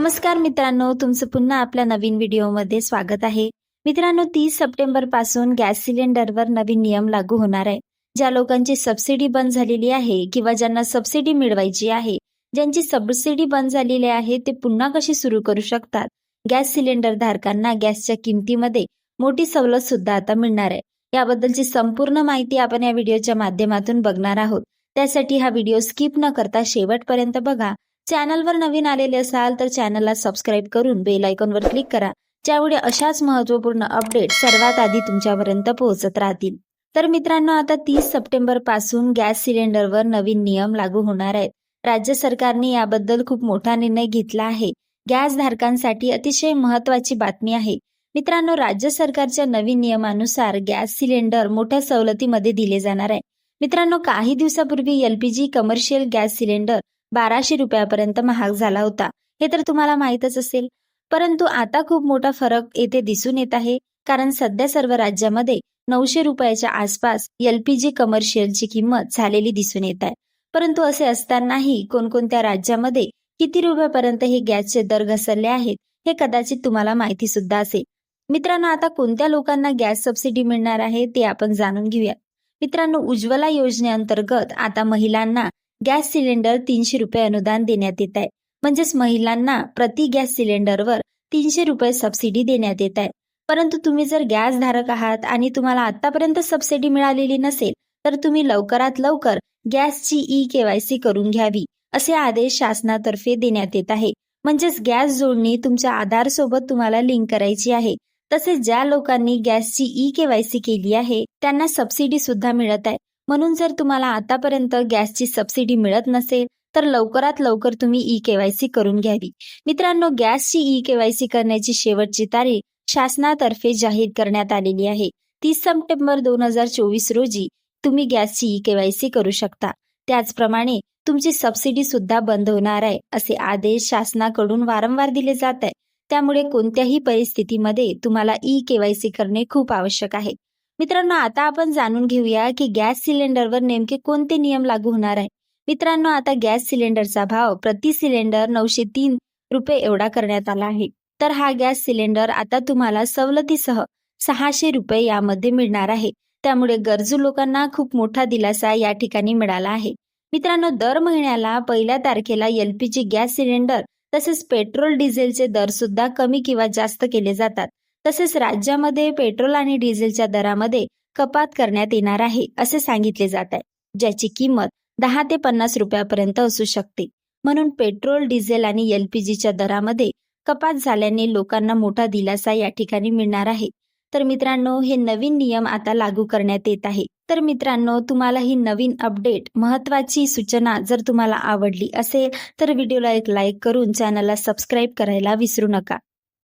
नमस्कार मित्रांनो तुमचं पुन्हा आपल्या नवीन व्हिडिओमध्ये स्वागत आहे. मित्रांनो तीस सप्टेंबरपासून गॅस सिलेंडरवर नवीन नियम लागू होणार आहे. ज्या लोकांची सबसिडी बंद झालेली आहे किंवा ज्यांना सबसिडी मिळवायची आहे ज्यांची सबसिडी बंद झालेली आहे ते पुन्हा कशी सुरू करू शकतात? गॅस सिलेंडर धारकांना गॅसच्या किमतीमध्ये मोठी सवलत सुद्धा आता मिळणार आहे. याबद्दलची संपूर्ण माहिती आपण या व्हिडिओच्या माध्यमातून बघणार आहोत. त्यासाठी हा व्हिडिओ स्किप न करता शेवटपर्यंत बघा. चॅनलवर नवीन आलेले असाल तर चॅनलला सबस्क्राईब करून बेल आयकॉनवर क्लिक करा ज्यामुळे अशाच महत्त्वपूर्ण अपडेट सर्वात आधी तुमच्यापर्यंत पोहोचत राहतील. तर मित्रांनो आता तीस सप्टेंबरपासून गॅस सिलेंडरवर नवीन नियम लागू होणार आहेत. राज्य सरकारने याबद्दल खूप मोठा निर्णय घेतला आहे. गॅस धारकांसाठी अतिशय महत्वाची बातमी आहे. मित्रांनो राज्य सरकारच्या नवीन नियमानुसार गॅस सिलेंडर मोठ्या सवलतीमध्ये दिले जाणार आहे. मित्रांनो काही दिवसापूर्वी एलपीजी कमर्शियल गॅस सिलेंडर बाराशे रुपयापर्यंत महाग झाला होता. हे तर तुम्हाला माहीतच असेल. परंतु आता खूप मोठा फरक येथे दिसून येत आहे. कारण सध्या सर्व राज्यामध्ये नऊशे रुपयाच्या आसपास एलपीजी कमर्शियलची किंमत झालेली दिसून येत आहे. परंतु असे असतानाही कोणकोणत्या राज्यामध्ये किती रुपयापर्यंत हे गॅसचे दर घसरले आहेत हे कदाचित तुम्हाला माहिती सुद्धा असेल. मित्रांनो आता कोणत्या लोकांना गॅस सबसिडी मिळणार आहे ते आपण जाणून घेऊया. मित्रांनो उज्ज्वला योजनेअंतर्गत आता महिलांना गॅस सिलेंडर तीनशे रुपये अनुदान देण्यात येत आहे. म्हणजेच महिलांना प्रति गॅस सिलेंडरवर तीनशे रुपये सबसिडी देण्यात येत आहे. परंतु तुम्ही जर गॅस धारक आहात आणि तुम्हाला आतापर्यंत सबसिडी मिळालेली नसेल तर तुम्ही लवकरात लवकर गॅसची ई केवायसी करून घ्यावी असे आदेश शासनातर्फे देण्यात येत आहे. म्हणजेच गॅस जोडणी तुमच्या आधार सोबत तुम्हाला लिंक करायची आहे. तसेच ज्या लोकांनी गॅसची ई केवायसी केली आहे त्यांना सबसिडी सुद्धा मिळत आहे. म्हणून जर तुम्हाला आतापर्यंत गॅसची सबसिडी मिळत नसेल तर लवकरात लवकर तुम्ही ई केवायसी करून घ्यावी. मित्रांनो गॅसची ई केवायसी करण्याची शेवटची तारीख शासनातर्फे जाहीर करण्यात आलेली आहे. तीस सप्टेंबर दोन हजार चोवीस रोजी तुम्ही गॅसची ई केवायसी करू शकता. त्याचप्रमाणे तुमची सबसिडी सुद्धा बंद होणार आहे असे आदेश शासनाकडून वारंवार दिले जात आहे. त्यामुळे कोणत्याही परिस्थितीमध्ये तुम्हाला ई केवायसी करणे खूप आवश्यक आहे. मित्रांनो आता आपण जाणून घेऊया की गॅस सिलेंडरवर नेमके कोणते नियम लागू होणार आहे मित्रांनो आता गॅस सिलेंडरचा भाव प्रति सिलेंडर नऊशे तीन रुपये एवढा करण्यात आला आहे. तर हा गॅस सिलेंडर आता तुम्हाला सवलतीसह सहाशे रुपये यामध्ये मिळणार आहे. त्यामुळे गरजू लोकांना खूप मोठा दिलासा या ठिकाणी मिळाला आहे. मित्रांनो दर महिन्याला पहिल्या तारखेला एलपीजी गॅस सिलेंडर तसेच पेट्रोल डिझेलचे दर सुद्धा कमी किंवा जास्त केले जातात. तसेच राज्यामध्ये पेट्रोल आणि डिझेलच्या दरामध्ये कपात करण्यात येणार आहे असे सांगितले जात आहे ज्याची किंमत दहा ते पन्नास रुपयापर्यंत असू शकते. म्हणून पेट्रोल डिझेल आणि एलपीजीच्या दरामध्ये कपात झाल्याने लोकांना मोठा दिलासा या ठिकाणी मिळणार आहे. तर मित्रांनो हे नवीन नियम आता लागू करण्यात येत आहे. तर मित्रांनो तुम्हाला ही नवीन अपडेट महत्वाची सूचना जर तुम्हाला आवडली असेल तर व्हिडिओला एक लाईक करून चॅनलला सबस्क्राईब करायला विसरू नका.